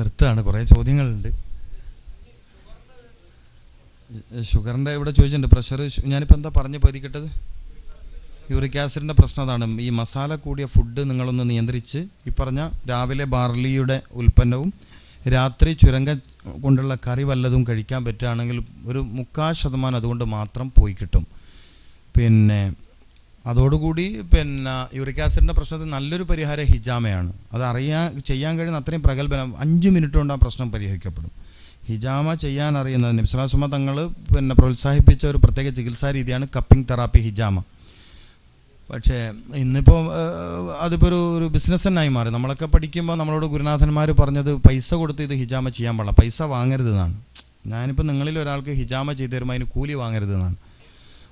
നിർത്തുകയാണ്. കുറേ ചോദ്യങ്ങളുണ്ട്. ഷുഗറിന്റെ ഇവിടെ ചോദിച്ചിട്ടുണ്ട്. പ്രഷർ ഞാനിപ്പോൾ എന്താ പറഞ്ഞ് പതിക്കട്ടത്? യൂറിക് ആസിഡിന്റെ പ്രശ്നം അതാണ്. ഈ മസാല കൂടിയ ഫുഡ് നിങ്ങളൊന്ന് നിയന്ത്രിച്ച് ഈ പറഞ്ഞ രാവിലെ ബാർലിയുടെ ഉൽപ്പന്നവും രാത്രി ചുരങ്ക കൊണ്ടുള്ള കറി വല്ലതും കഴിക്കാൻ പറ്റുകയാണെങ്കിൽ ഒരു മുക്കാൽ ശതമാനം അതുകൊണ്ട് മാത്രം പോയി കിട്ടും. പിന്നെ അതോടുകൂടി പിന്നെ യൂറിക് ആസിഡിന്റെ പ്രശ്നത്തിൽ നല്ലൊരു പരിഹാരം ഹിജാമയാണ്. അത് അറിയാൻ ചെയ്യാൻ കഴിയുന്ന അത്രയും പ്രഗത്ഭനം അഞ്ച് മിനിറ്റ് കൊണ്ട് ആ പ്രശ്നം പരിഹരിക്കപ്പെടും. ഹിജാമ ചെയ്യാൻ അറിയുന്നത് നിബ്സലാസുമ തങ്ങൾ പിന്നെ പ്രോത്സാഹിപ്പിച്ച ഒരു പ്രത്യേക ചികിത്സാ രീതിയാണ് കപ്പിംഗ് തെറാപ്പി ഹിജാമ. പക്ഷേ ഇന്നിപ്പോൾ അതിപ്പോൾ ഒരു ഒരു ബിസിനസ് തന്നെയായി മാറി. നമ്മളൊക്കെ പഠിക്കുമ്പോൾ നമ്മളോട് ഗുരുനാഥന്മാർ പറഞ്ഞത് പൈസ കൊടുത്ത് ഇത് ഹിജാമ ചെയ്യാൻ പാടില്ല. പൈസ വാങ്ങരുത് എന്നാണ് ഞാനിപ്പോൾ നിങ്ങളിൽ ഒരാൾക്ക് ഹിജാമ ചെയ്തു തരുമ്പോൾ അതിന് കൂലി വാങ്ങരുത് എന്നാണ്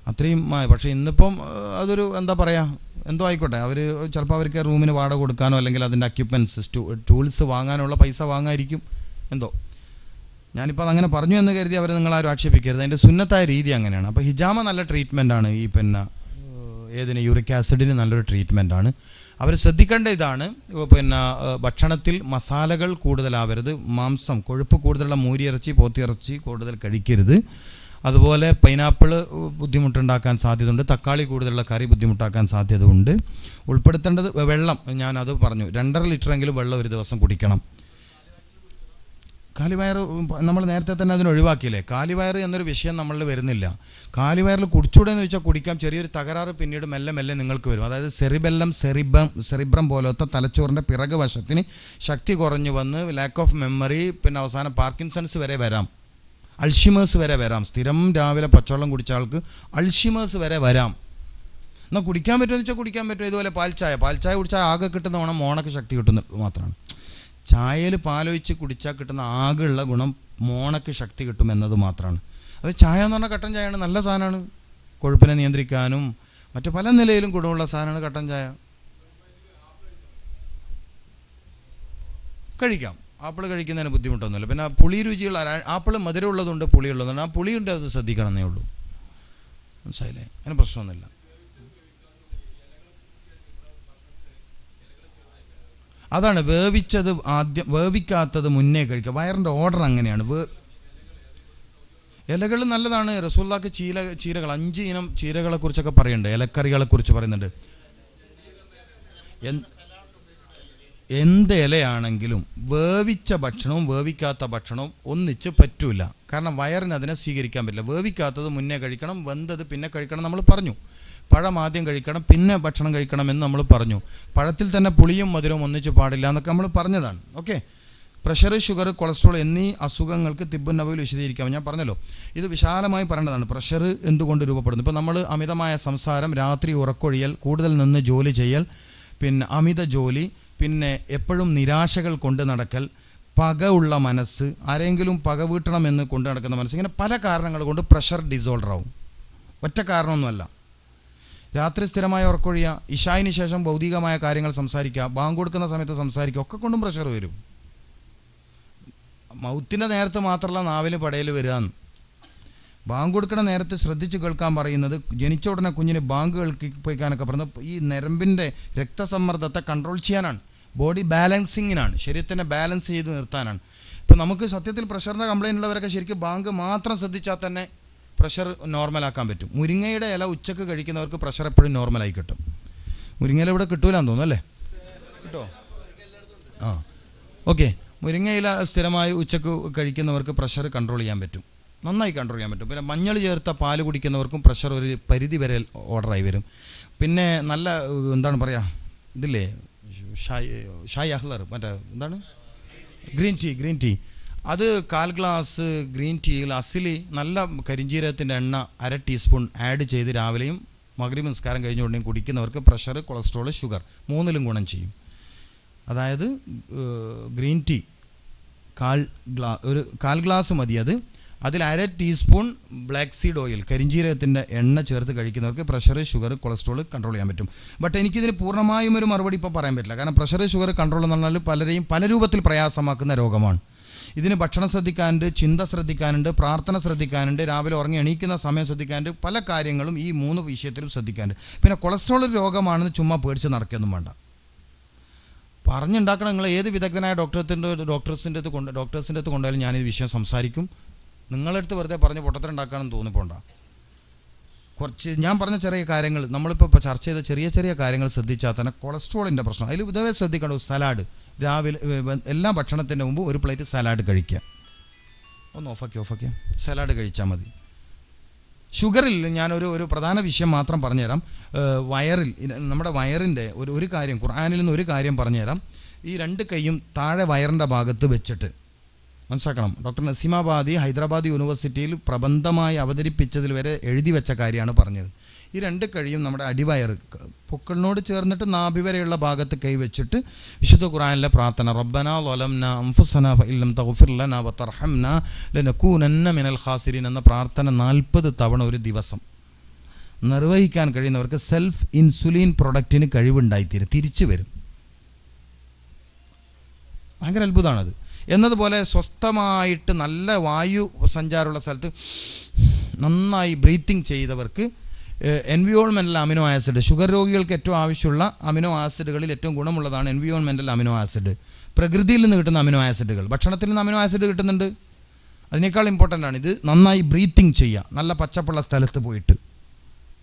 അത്രയും പക്ഷേ ഇന്നിപ്പം അതൊരു എന്താ പറയുക എന്തോ ആയിക്കോട്ടെ. അവർ ചിലപ്പോൾ അവർക്ക് റൂമിന് വാടക കൊടുക്കാനോ അല്ലെങ്കിൽ അതിന്റെ അക്യുപ്മെന്റ്സ് ടൂൾസ് വാങ്ങാനുള്ള പൈസ വാങ്ങായിരിക്കും എന്തോ. ഞാനിപ്പോൾ അതങ്ങനെ പറഞ്ഞു എന്ന് കരുതി അവർ നിങ്ങളാരും ആക്ഷേപിക്കരുത്. അതിന്റെ സുന്നത്തായ രീതി അങ്ങനെയാണ്. അപ്പോൾ ഹിജാമ നല്ല ട്രീറ്റ്മെന്റ് ആണ് ഈ പിന്നെ ഏതിന് യൂറിക് ആസിഡിന് നല്ലൊരു ട്രീറ്റ്മെന്റ് ആണ്. അവർ ശ്രദ്ധിക്കേണ്ട ഇതാണ് പിന്നെ ഭക്ഷണത്തിൽ മസാലകൾ കൂടുതലാവരുത് മാംസം കൊഴുപ്പ് കൂടുതലുള്ള മൂരിയിറച്ചി പോത്തിയിറച്ചി കൂടുതൽ കഴിക്കരുത്. അതുപോലെ പൈനാപ്പിൾ ബുദ്ധിമുട്ടുണ്ടാക്കാൻ സാധ്യതയുണ്ട്. തക്കാളി കൂടുതലുള്ള കറി ബുദ്ധിമുട്ടാക്കാൻ സാധ്യതയുണ്ട്. ഉൾപ്പെടുത്തേണ്ടത് വെള്ളം. ഞാൻ അത് പറഞ്ഞു. രണ്ടര ലിറ്ററെങ്കിലും വെള്ളം ഒരു ദിവസം കുടിക്കണം. കാലിവയർ നമ്മൾ നേരത്തെ തന്നെ അതിന് ഒഴിവാക്കിയില്ലേ? കാലിവയർ എന്നൊരു വിഷയം നമ്മളിൽ വരുന്നില്ല. കാലിവയറിൽ കുടിച്ചൂടെ എന്ന് വെച്ചാൽ കുടിക്കാം. ചെറിയൊരു തകരാറ് പിന്നീട് മെല്ലെ മെല്ലെ നിങ്ങൾക്ക് വരും. അതായത് സെറിബെല്ലം സെറിബം സെറിബ്രം പോലത്തെ തലച്ചോറിന്റെ പിറക് വശത്തിന് ശക്തി കുറഞ്ഞു വന്ന് ലാക്ക് ഓഫ് മെമ്മറി പിന്നെ അവസാനം പാർക്കിൻസൺസ് വരെ വരാം. അൾഷിമേഴ്സ് വരെ വരാം. സ്ഥിരം രാവിലെ പച്ചവെള്ളം കുടിച്ച ആൾക്ക് അൾഷിമേഴ്സ് വരെ വരാം. എന്നാൽ കുടിക്കാൻ പറ്റുമെന്ന് വെച്ചാൽ കുടിക്കാൻ പറ്റും. ഇതുപോലെ പാൽച്ചായ പാൽച്ചായ കുടിച്ചാൽ ആകെ കിട്ടുന്ന ഗുണം മോണക്ക് ശക്തി കിട്ടുന്ന മാത്രമാണ്. ചായയിൽ പാലൊഴിച്ച് കുടിച്ചാൽ കിട്ടുന്ന ആകെയുള്ള ഗുണം മോണക്ക് ശക്തി കിട്ടും എന്നത് മാത്രമാണ്. അത് ചായ എന്ന് പറഞ്ഞാൽ കട്ടൻ ചായയാണ്. നല്ല സാധനമാണ്. കൊഴുപ്പിനെ നിയന്ത്രിക്കാനും മറ്റു പല നിലയിലും ഗുണമുള്ള സാധനമാണ് കട്ടൻ ചായ. കഴിക്കാം. ആപ്പിൾ കഴിക്കുന്നതിന് ബുദ്ധിമുട്ടൊന്നുമില്ല. പിന്നെ ആ പുളി രുചിയുള്ള ആപ്പിൾ മധുരമുള്ളതുണ്ട് പുളിയുള്ളതുണ്ട് ആ പുളിയുണ്ട് അത് ശ്രദ്ധിക്കണമെന്നേ ഉള്ളൂ. മനസ്സിലായില്ലേ? അതിന് പ്രശ്നമൊന്നുമില്ല. അതാണ് വേവിച്ചത് ആദ്യം വേവിക്കാത്തത് മുന്നേ കഴിക്കുക. വയറിന്റെ ഓർഡർ അങ്ങനെയാണ്. വേ ഇലകൾ നല്ലതാണ്. റസൂള്ളാക്ക് ചീല ചീരകൾ അഞ്ച് ഇനം ചീരകളെ കുറിച്ചൊക്കെ പറയുന്നുണ്ട്. ഇലക്കറികളെക്കുറിച്ച് പറയുന്നുണ്ട്. എന്ത് ഇലയാണെങ്കിലും വേവിച്ച ഭക്ഷണവും വേവിക്കാത്ത ഭക്ഷണവും ഒന്നിച്ച് പറ്റൂല. കാരണം വയറിന് അതിനെ സ്വീകരിക്കാൻ പറ്റില്ല. വേവിക്കാത്തത് മുന്നേ കഴിക്കണം വെന്തത് പിന്നെ കഴിക്കണം നമ്മൾ പറഞ്ഞു. പഴം ആദ്യം കഴിക്കണം പിന്നെ ഭക്ഷണം കഴിക്കണം എന്ന് നമ്മൾ പറഞ്ഞു. പഴത്തിൽ തന്നെ പുളിയും മധുരവും ഒന്നിച്ച് പാടില്ല എന്നൊക്കെ നമ്മൾ പറഞ്ഞതാണ്. ഓക്കെ? പ്രഷർ ഷുഗർ കൊളസ്ട്രോൾ എന്നീ അസുഖങ്ങൾക്ക് തിബ്ബു നബയിൽ വിശദീകരിക്കാം. ഞാൻ പറഞ്ഞല്ലോ. ഇത് വിശാലമായി പറയേണ്ടതാണ്. പ്രഷർ എന്തുകൊണ്ട് രൂപപ്പെടുന്നു? ഇപ്പോൾ നമ്മൾ അമിതമായ സംസാരം രാത്രി ഉറക്കൊഴിയൽ കൂടുതൽ നിന്ന് ജോലി ചെയ്യൽ പിന്നെ അമിത ജോലി പിന്നെ എപ്പോഴും നിരാശകൾ കൊണ്ട് നടക്കൽ പക ഉള്ള മനസ്സ് ആരെങ്കിലും പക വീട്ടണമെന്ന് കൊണ്ട് നടക്കുന്ന മനസ്സ് ഇങ്ങനെ പല കാരണങ്ങൾ കൊണ്ട് പ്രഷർ ഡിസോൾഡർ ആവും. ഒറ്റ കാരണമൊന്നുമല്ല. രാത്രി സ്ഥിരമായ ഉറക്കൊഴിയുക ഇഷായിന് ശേഷം ഭൗതികമായ കാര്യങ്ങൾ സംസാരിക്കുക ബാങ്ക് കൊടുക്കുന്ന സമയത്ത് സംസാരിക്കുക ഒക്കെ കൊണ്ടും പ്രഷർ വരും. മൗത്തിന്റെ നേരത്ത് മാത്രമല്ല നാവിൽ പടയിൽ വരികയെന്ന് ബാങ്ക് കൊടുക്കുന്ന നേരത്ത് ശ്രദ്ധിച്ച് കേൾക്കാൻ പറയുന്നത് ജനിച്ച ഉടനെ കുഞ്ഞിന് ബാങ്ക് കേൾപ്പിക്കാനൊക്കെ പറയുന്നത് ഈ നരമ്പിന്റെ രക്തസമ്മർദ്ദത്തെ കൺട്രോൾ ചെയ്യാനാണ്. ബോഡി ബാലൻസിങ്ങിനാണ്. ശരീരത്തിനെ ബാലൻസ് ചെയ്ത് നിർത്താനാണ്. ഇപ്പം നമുക്ക് സത്യത്തിൽ പ്രഷറിന്റെ കംപ്ലൈന്റ് ഉള്ളവരൊക്കെ ശരിക്കും ബാങ്ക് മാത്രം ശ്രദ്ധിച്ചാൽ തന്നെ പ്രഷർ നോർമലാക്കാൻ പറ്റും. മുരിങ്ങയുടെ ഇല ഉച്ചയ്ക്ക് കഴിക്കുന്നവർക്ക് പ്രഷർ എപ്പോഴും നോർമലായി കിട്ടും. മുരിങ്ങയില ഇവിടെ കിട്ടൂലെന്ന് തോന്നുന്നു അല്ലേ? കിട്ടോ? ആ. ഓക്കെ. മുരിങ്ങയില സ്ഥിരമായി ഉച്ചയ്ക്ക് കഴിക്കുന്നവർക്ക് പ്രഷർ കൺട്രോൾ ചെയ്യാൻ പറ്റും. നന്നായി കൺട്രോൾ ചെയ്യാൻ പറ്റും. പിന്നെ മഞ്ഞൾ ചേർത്ത പാൽ കുടിക്കുന്നവർക്കും പ്രഷർ ഒരു പരിധി വരെ ഓർഡറായി വരും. പിന്നെ നല്ല എന്താണ് പറയുക ഇതില്ലേ? ഷായ് അഹ്ലർ മറ്റേ എന്താണ്? Green tea green tea. അത് കാൽ ഗ്ലാസ് ഗ്രീൻ ടീയിൽ അസിലി നല്ല കരിഞ്ജീരകത്തിന്റെ എണ്ണ അര ടീസ്പൂൺ ആഡ് ചെയ്ത് രാവിലെയും മകരി നിസ്കാരം കഴിഞ്ഞ കുടിക്കുന്നവർക്ക് പ്രഷർ കൊളസ്ട്രോൾ ഷുഗർ മൂന്നിലും ഗുണം ചെയ്യും. അതായത് ഗ്രീൻ ടീ കാൽ ഗ്ലാ ഒരു കാൽ ഗ്ലാസ് മതി അത്. അതിൽ അര ടീസ്പൂൺ ബ്ലാക്ക് സീഡ് ഓയിൽ കരിഞ്ജീരകത്തിന്റെ എണ്ണ ചേർത്ത് കഴിക്കുന്നവർക്ക് പ്രഷർ ഷുഗർ കൊളസ്ട്രോൾ കൺട്രോൾ ചെയ്യാൻ പറ്റും. ബട്ട് എനിക്കിതിന് പൂർണമായും ഒരു മറുപടി ഇപ്പോൾ പറയാൻ പറ്റില്ല. കാരണം പ്രഷർ ഷുഗർ കൺട്രോൾ എന്ന് പറഞ്ഞാൽ പലരെയും പല രൂപത്തിൽ പ്രയാസമാക്കുന്ന രോഗമാണ്. ഇതിന് ഭക്ഷണം ശ്രദ്ധിക്കാനുണ്ട് ചിന്ത ശ്രദ്ധിക്കാനുണ്ട് പ്രാർത്ഥന ശ്രദ്ധിക്കാനുണ്ട് രാവിലെ ഉറങ്ങി എണീക്കുന്ന സമയം ശ്രദ്ധിക്കാനുണ്ട് പല കാര്യങ്ങളും ഈ മൂന്ന് വിഷയത്തിലും ശ്രദ്ധിക്കാനുണ്ട്. പിന്നെ കൊളസ്ട്രോൾ രോഗമാണെന്ന് ചുമ്മാ പേടിച്ച് നടക്കുകയൊന്നും വേണ്ട. പറഞ്ഞുണ്ടാക്കണം നിങ്ങൾ ഏത് വിദഗ്ധനായ ഡോക്ടറത്തിന്റെ ഡോക്ടേഴ്സിന്റെ അടുത്ത് കൊണ്ട് ഡോക്ടേഴ്സിന്റെ അടുത്ത് കൊണ്ടുപോയാലും ഈ വിഷയം സംസാരിക്കും. നിങ്ങളടുത്ത് വെറുതെ പറഞ്ഞ് പൊട്ടത്തരം ഉണ്ടാക്കാനെന്ന് തോന്നിപ്പോണ്ട കുറച്ച് ഞാൻ പറഞ്ഞ ചെറിയ കാര്യങ്ങൾ നമ്മളിപ്പോൾ ഇപ്പോൾ ചർച്ച ചെയ്ത ചെറിയ ചെറിയ കാര്യങ്ങൾ ശ്രദ്ധിച്ചാൽ തന്നെ കൊളസ്ട്രോളിന്റെ പ്രശ്നം. അതിൽ ഇതേ ശ്രദ്ധിക്കേണ്ടത് സലാഡ്. രാവിലെ എല്ലാ ഭക്ഷണത്തിന്റെ മുമ്പ് ഒരു പ്ലേറ്റ് സലാഡ് കഴിക്കുക. ഒന്ന് ഓഫാക്കി ഓഫാക്കി. സലാഡ് കഴിച്ചാൽ മതി. ഷുഗറിൽ ഞാനൊരു ഒരു പ്രധാന വിഷയം മാത്രം പറഞ്ഞുതരാം. വയറിൽ നമ്മുടെ വയറിന്റെ ഒരു ഒരു കാര്യം ഖുർആാനിൽ നിന്ന് ഒരു കാര്യം പറഞ്ഞുതരാം. ഈ രണ്ട് കൈയും താഴെ വയറിന്റെ ഭാഗത്ത് വെച്ചിട്ട് മനസ്സിലാക്കണം. ഡോക്ടർ നസീമാബാദി ഹൈദരാബാദ് യൂണിവേഴ്സിറ്റിയിൽ പ്രബന്ധമായി അവതരിപ്പിച്ചതിൽ വരെ എഴുതി വെച്ച കാര്യമാണ് പറഞ്ഞത്. ഈ രണ്ട് കഴിയും നമ്മുടെ അടിവയർ പൂക്കളിനോട് ചേർന്നിട്ട് നാഭി വരെയുള്ള ഭാഗത്ത് കൈവച്ചിട്ട് വിശുദ്ധ ഖുറാനിലെ പ്രാർത്ഥന റബ്ബന ലൊലംന അംഫുസന ഇല്ലം തൗഫിർലന വതർഹംന ലനക്കൂനന്ന മിനൽ ഹാസിരിൻ എന്ന പ്രാർത്ഥന നാൽപ്പത് തവണ ഒരു ദിവസം. നിർവഹിക്കാൻ കഴിയുന്നവർക്ക് സെൽഫ് ഇൻസുലിൻ പ്രൊഡക്റ്റിന് കഴിവുണ്ടായിത്തീരും തിരിച്ചു വരും. ഭയങ്കര അത്ഭുതമാണത്. എന്നതുപോലെ സ്വസ്ഥമായിട്ട് നല്ല വായു സഞ്ചാരമുള്ള സ്ഥലത്ത് നന്നായി ബ്രീത്തിങ് ചെയ്തവർക്ക് എൻവിയോൺമെന്റൽ അമിനോ ആസിഡ് ഷുഗർ രോഗികൾക്ക് ഏറ്റവും ആവശ്യമുള്ള അമിനോ ആസിഡുകളിൽ ഏറ്റവും ഗുണമുള്ളതാണ് എൻവിയോൺമെന്റൽ അമിനോ ആസിഡ് പ്രകൃതിയിൽ നിന്ന് കിട്ടുന്ന അമിനോ ആസിഡുകൾ ഭക്ഷണത്തിൽ നിന്ന് അമിനോ ആസിഡ് കിട്ടുന്നുണ്ട്. അതിനേക്കാൾ ഇമ്പോർട്ടന്റ് ആണ് ഇത് നന്നായി ബ്രീത്തിങ് ചെയ്യുക. നല്ല പച്ചപ്പുള്ള സ്ഥലത്ത് പോയിട്ട്.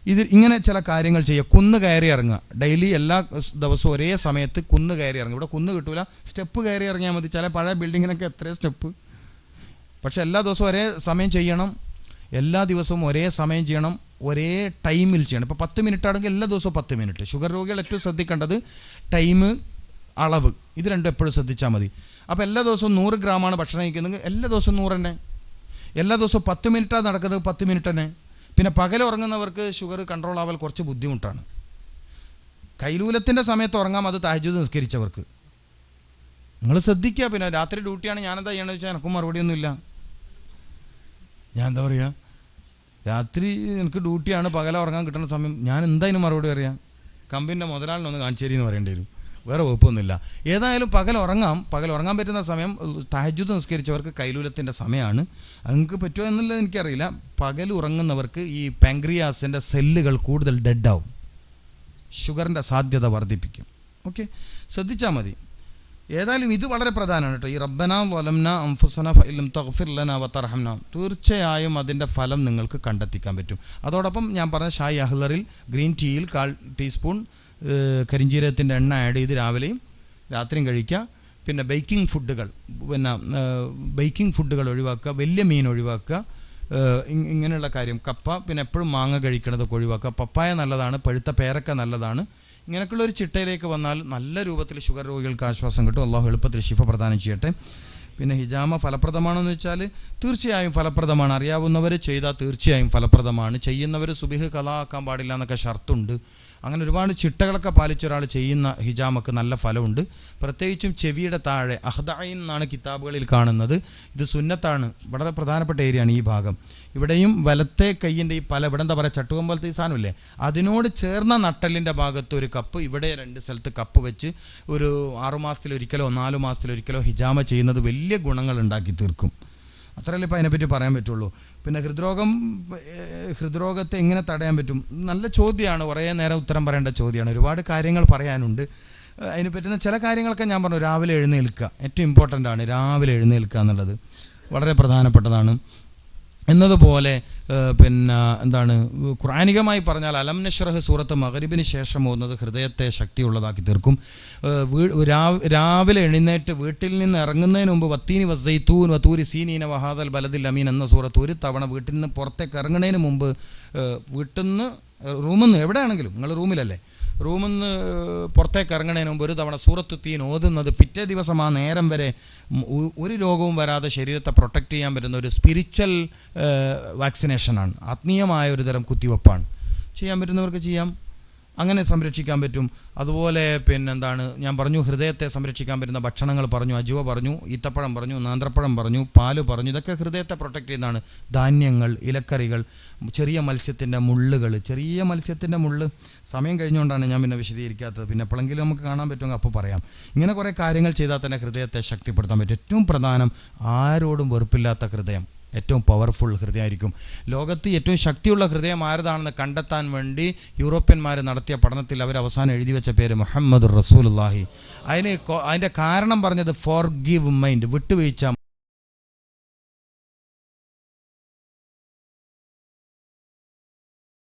ഇത് ഇങ്ങനെ ചില കാര്യങ്ങൾ ചെയ്യുക. കുന്ന് കയറി ഇറങ്ങുക. ഡെയിലി എല്ലാ ദിവസവും ഒരേ സമയത്ത് കുന്ന് കയറി ഇറങ്ങുക. ഇവിടെ കുന്ന് കിട്ടൂല. സ്റ്റെപ്പ് കയറി ഇറങ്ങിയാൽ മതി. ചില പഴയ ബിൽഡിങ്ങിനൊക്കെ എത്ര സ്റ്റെപ്പ്. പക്ഷെ എല്ലാ ദിവസവും ഒരേ സമയം ചെയ്യണം. എല്ലാ ദിവസവും ഒരേ സമയം ചെയ്യണം. ഒരേ ടൈമിൽ ചെയ്യണം. ഇപ്പോൾ പത്ത് മിനിറ്റ് ആണെങ്കിൽ എല്ലാ ദിവസവും പത്ത് മിനിറ്റ്. ഷുഗർ രോഗികൾ ഏറ്റവും ശ്രദ്ധിക്കേണ്ടത് ടൈം അളവ്. ഇത് രണ്ടും എപ്പോഴും ശ്രദ്ധിച്ചാൽ മതി. അപ്പോൾ എല്ലാ ദിവസവും നൂറ് ഗ്രാമാണ് ഭക്ഷണം കഴിക്കുന്നത് എല്ലാ ദിവസവും നൂറ് തന്നെ. എല്ലാ ദിവസവും പത്ത് മിനിറ്റാണ് നടക്കുന്നത് പത്ത് മിനിറ്റ് തന്നെ. പിന്നെ പകൽ ഉറങ്ങുന്നവർക്ക് ഷുഗർ കൺട്രോൾ ആവാൻ കുറച്ച് ബുദ്ധിമുട്ടാണ്. കൈലൂലത്തിന്റെ സമയത്ത് ഉറങ്ങാം അത് താജ്ജുദ് നിസ്കരിച്ചവർക്ക്. നിങ്ങൾ ശ്രദ്ധിക്കുക പിന്നെ രാത്രി ഡ്യൂട്ടിയാണ് ഞാനെന്താ ചെയ്യണമെന്ന് വെച്ചാൽ എനക്കും മറുപടിയൊന്നുമില്ല. ഞാൻ എന്താ പറയുക രാത്രി എനിക്ക് ഡ്യൂട്ടിയാണ് പകല ഉറങ്ങാൻ കിട്ടുന്ന സമയം ഞാൻ എന്തായാലും മറുപടി പറയാം? കമ്പനിന്റെ മുതലാളിനൊന്ന് കാണിച്ചേരി എന്ന് പറയേണ്ടി വരും. വേറെ വകുപ്പൊന്നുമില്ല. ഏതായാലും പകൽ ഉറങ്ങാം. പകൽ ഉറങ്ങാൻ പറ്റുന്ന സമയം തഹജുദ് നിസ്കരിച്ചവർക്ക് കൈലൂലത്തിന്റെ സമയമാണ്. നിങ്ങൾക്ക് പറ്റുമോ എന്നുള്ളത് എനിക്കറിയില്ല. പകൽ ഉറങ്ങുന്നവർക്ക് ഈ പാങ്ക്രിയാസിന്റെ സെല്ലുകൾ കൂടുതൽ ഡെഡാവും ഷുഗറിന്റെ സാധ്യത വർദ്ധിപ്പിക്കും. ഓക്കെ ശ്രദ്ധിച്ചാൽ മതി. ഏതായാലും ഇത് വളരെ പ്രധാനമാണ് കേട്ടോ. ഈ റബ്ബന വലംന അംഫുസന ഫൈലും തഗ്ഫിർ വത്തർഹംന തീർച്ചയായും അതിന്റെ ഫലം നിങ്ങൾക്ക് കണ്ടെത്തിക്കാൻ പറ്റും. അതോടൊപ്പം ഞാൻ പറഞ്ഞ ഷായ് അഹ്ലറിൽ ഗ്രീൻ ടീയിൽ കാൽ ടീസ്പൂൺ കരിഞ്ചീരകത്തിന്റെ എണ്ണ ആഡ് ചെയ്ത് രാവിലെയും രാത്രിയും കഴിക്കുക. പിന്നെ ബേക്കിംഗ് ഫുഡുകൾ പിന്നെ ബേക്കിംഗ് ഫുഡുകൾ ഒഴിവാക്കുക വലിയ മീൻ ഒഴിവാക്കുക. ഇങ്ങനെയുള്ള കാര്യം. കപ്പ പിന്നെ എപ്പോഴും മാങ്ങ കഴിക്കണതൊക്കെ ഒഴിവാക്കുക. പപ്പായ നല്ലതാണ് പഴുത്ത പേരക്ക നല്ലതാണ്. ഇങ്ങനെയൊക്കെയുള്ള ഒരു ചിട്ടയിലേക്ക് വന്നാൽ നല്ല രൂപത്തിൽ ഷുഗർ രോഗികൾക്ക് ആശ്വാസം കിട്ടും. അള്ളാഹു എളുപ്പത്തിൽ ശിഫ പ്രദാനം ചെയ്യട്ടെ. പിന്നെ ഹിജാമ ഫലപ്രദമാണെന്ന് വെച്ചാൽ തീർച്ചയായും ഫലപ്രദമാണ്. അറിയാവുന്നവർ ചെയ്താൽ തീർച്ചയായും ഫലപ്രദമാണ്. ചെയ്യുന്നവർ സുബിഹ് കലാക്കാൻ പാടില്ല എന്നൊക്കെ ഷർത്തുണ്ട്. അങ്ങനെ ഒരുപാട് ചിട്ടകളൊക്കെ പാലിച്ച ഒരാൾ ചെയ്യുന്ന ഹിജാമക്ക് നല്ല ഫലമുണ്ട്. പ്രത്യേകിച്ചും ചെവിയുടെ താഴെ അഹ്ദായിൻ എന്നാണ് കിതാബുകളിൽ കാണുന്നത്. ഇത് സുന്നത്താണ് വളരെ പ്രധാനപ്പെട്ട ഏരിയയാണ് ഈ ഭാഗം. ഇവിടെയും വലത്തെ കൈയിന്റെ ഈ പല ഇവിടെ എന്താ പറയുക ചട്ടുകം പോലത്തെ ഈ സാധനമില്ലേ? അതിനോട് ചേർന്ന നട്ടലിന്റെ ഭാഗത്ത് ഒരു കപ്പ് ഇവിടെ രണ്ട് സ്ഥലത്ത് കപ്പ് വെച്ച് ഒരു ആറുമാസത്തിലൊരിക്കലോ നാലു മാസത്തിലൊരിക്കലോ ഹിജാമ ചെയ്യുന്നത് വലിയ ഗുണങ്ങൾ ഉണ്ടാക്കി തീർക്കും. അത്രയല്ലേ ഇപ്പോൾ അതിനെപ്പറ്റി പറയാൻ പറ്റുള്ളൂ. പിന്നെ ഹൃദ്രോഗം ഹൃദ്രോഗത്തെ എങ്ങനെ തടയാൻ പറ്റും? നല്ല ചോദ്യമാണ്. കുറേ നേരം ഉത്തരം പറയേണ്ട ചോദ്യമാണ്. ഒരുപാട് കാര്യങ്ങൾ പറയാനുണ്ട്. അതിന് പറ്റുന്ന ചില കാര്യങ്ങളൊക്കെ ഞാൻ പറഞ്ഞു. രാവിലെ എഴുന്നേൽക്കുക. ഏറ്റവും ഇമ്പോർട്ടന്റ് ആണ് രാവിലെ എഴുന്നേൽക്കുക എന്നുള്ളത്. വളരെ പ്രധാനപ്പെട്ടതാണ്. എന്നതുപോലെ പിന്നെ എന്താണ് ഖുറാനികമായി പറഞ്ഞാൽ അലം നഷ്റഹ് സൂറത്ത് മകരിബിന് ശേഷം പോകുന്നത് ഹൃദയത്തെ ശക്തിയുള്ളതാക്കി തീർക്കും. രാവിലെ എഴുന്നേറ്റ് വീട്ടിൽ നിന്ന് ഇറങ്ങുന്നതിന് മുമ്പ് വത്തീനി വസൈത്തൂൻ വത്തൂരി സീനീന വഹാദൽ ബലദിൽ അമീൻ എന്ന സൂറത്ത് ഒരു തവണ വീട്ടിൽ നിന്ന് പുറത്തേക്ക് ഇറങ്ങുന്നതിന് മുമ്പ് വീട്ടിൽ നിന്ന് റൂമിൽ നിന്ന് എവിടെയാണെങ്കിലും നിങ്ങൾ റൂമിലല്ലേ റൂമിൽ നിന്ന് പുറത്തേക്ക് ഇറങ്ങണേന് മുമ്പ് ഒരു തവണ സൂറത്ത് തീൻ ഓതുന്നത് പിറ്റേ ദിവസം ആ നേരം വരെ ഒരു രോഗവും വരാതെ ശരീരത്തെ പ്രൊട്ടക്റ്റ് ചെയ്യാൻ പറ്റുന്ന ഒരു സ്പിരിച്വൽ വാക്സിനേഷനാണ്. ആത്മീയമായ ഒരു തരം കുത്തിവെപ്പാണ്. ചെയ്യാൻ പറ്റുന്നവർക്ക് ചെയ്യാം. അങ്ങനെ സംരക്ഷിക്കാൻ പറ്റും. അതുപോലെ പിന്നെന്താണ് ഞാൻ പറഞ്ഞു ഹൃദയത്തെ സംരക്ഷിക്കാൻ പറ്റുന്ന ഭക്ഷണങ്ങൾ പറഞ്ഞു അജുവ പറഞ്ഞു ഈത്തപ്പഴം പറഞ്ഞു നാന്ത്രപ്പഴം പറഞ്ഞു പാൽ പറഞ്ഞു ഇതൊക്കെ ഹൃദയത്തെ പ്രൊട്ടക്റ്റ് ചെയ്യുന്നതാണ്. ധാന്യങ്ങൾ ഇലക്കറികൾ ചെറിയ മത്സ്യത്തിന്റെ മുള്ളുകൾ ചെറിയ മത്സ്യത്തിന്റെ മുള്ള്. സമയം കഴിഞ്ഞുകൊണ്ടാണ് ഞാൻ പിന്നെ വിശദീകരിക്കാത്തത്. പിന്നെ എപ്പോഴെങ്കിലും നമുക്ക് കാണാൻ പറ്റുമെങ്കിൽ അപ്പോൾ പറയാം. ഇങ്ങനെ കുറേ കാര്യങ്ങൾ ചെയ്താൽ തന്നെ ഹൃദയത്തെ ശക്തിപ്പെടുത്താൻ പറ്റും. ഏറ്റവും പ്രധാനം ആരോടും വെറുപ്പില്ലാത്ത ഹൃദയം. ഏറ്റവും പവർഫുൾ ഹൃദയമായിരിക്കും. ലോകത്ത് ഏറ്റവും ശക്തിയുള്ള ഹൃദയം ആരതാണെന്ന് കണ്ടെത്താൻ വേണ്ടി യൂറോപ്യന്മാർ നടത്തിയ പഠനത്തിൽ അവർ അവസാനം എഴുതി വെച്ച പേര് മുഹമ്മദ് റസൂലുള്ളാഹി. അതിന് അതിന്റെ കാരണം പറഞ്ഞത് ഫോർ ഗീവ് മൈൻഡ് വിട്ടുവീഴ്ച